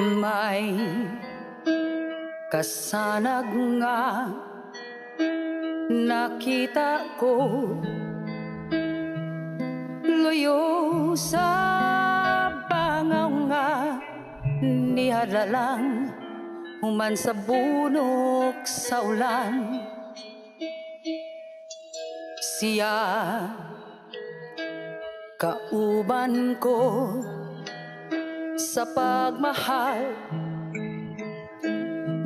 May kasanag nga nakita ko. Luyo sa bangaw nga nihara lang Human sa bunok sa ulan. Siya kauban ko sa pagmahal.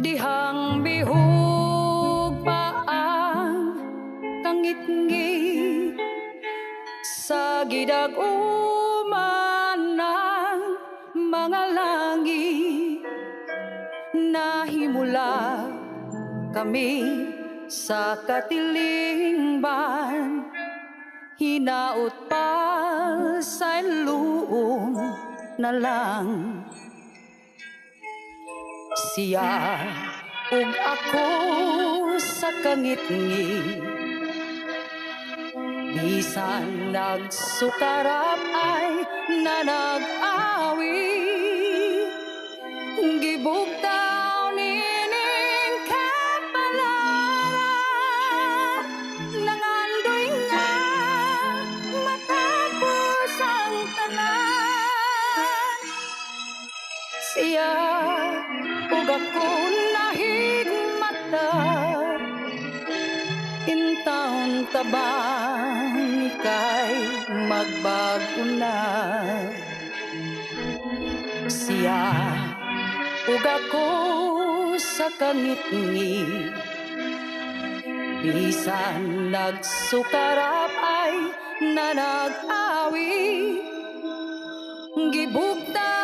Dihang bihug pa ang tangitngi Sa gidaguman ng mga langit Nahimula kami sa katilingban Hinaot pa sa luong na lang. Siya ug ako sa kangitngi. Bisan nagsukarap ay ug ako nahigmata Intaon tabang ikay magbago na. Siya ug ako sa kangitngi Bisan nagsukarap ay nanag-awi. Gibugtaw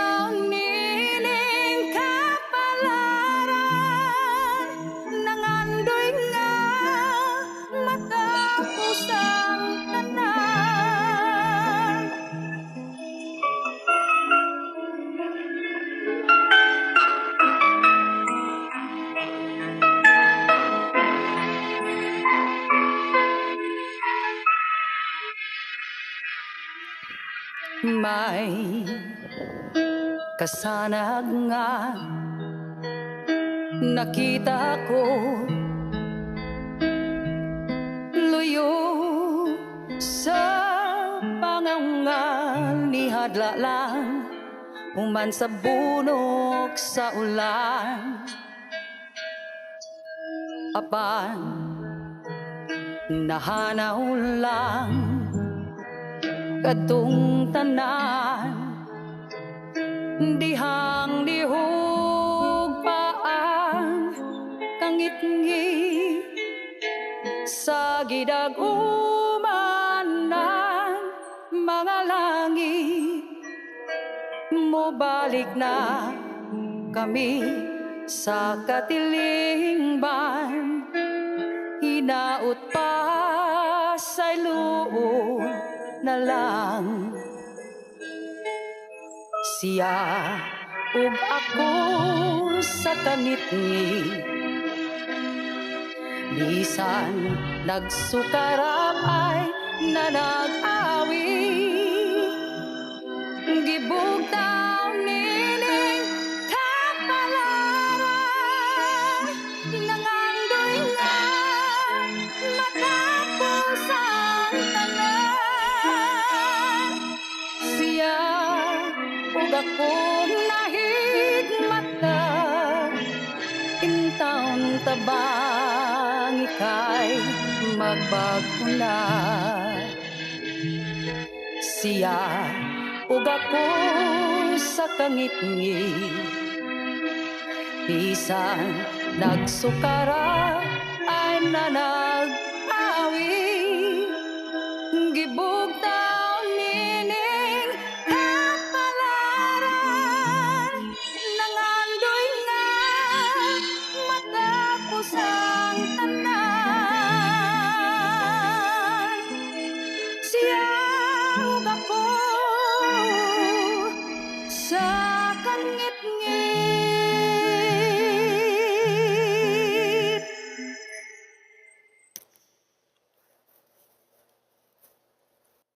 May kasanag nga nakita ko. Luyo sa pangangal ni hadla lang human sa bunok sa ulan. Apan nahanaw lang kadtong tanan. Dihang dihug pa ang kangitngi sa gidaguman ng mga langit mo balik na kami sa katilingban hinaot pa na lang. Siya ug ako sa kangitngi bisan nagsukarap ay nanag-awi. Gibugtaw ug ako nahigmata intaon tabang ikay magbago na? Siya ug ako sa kangitngi bisan nagsukara ay nanag-awi gibugtaw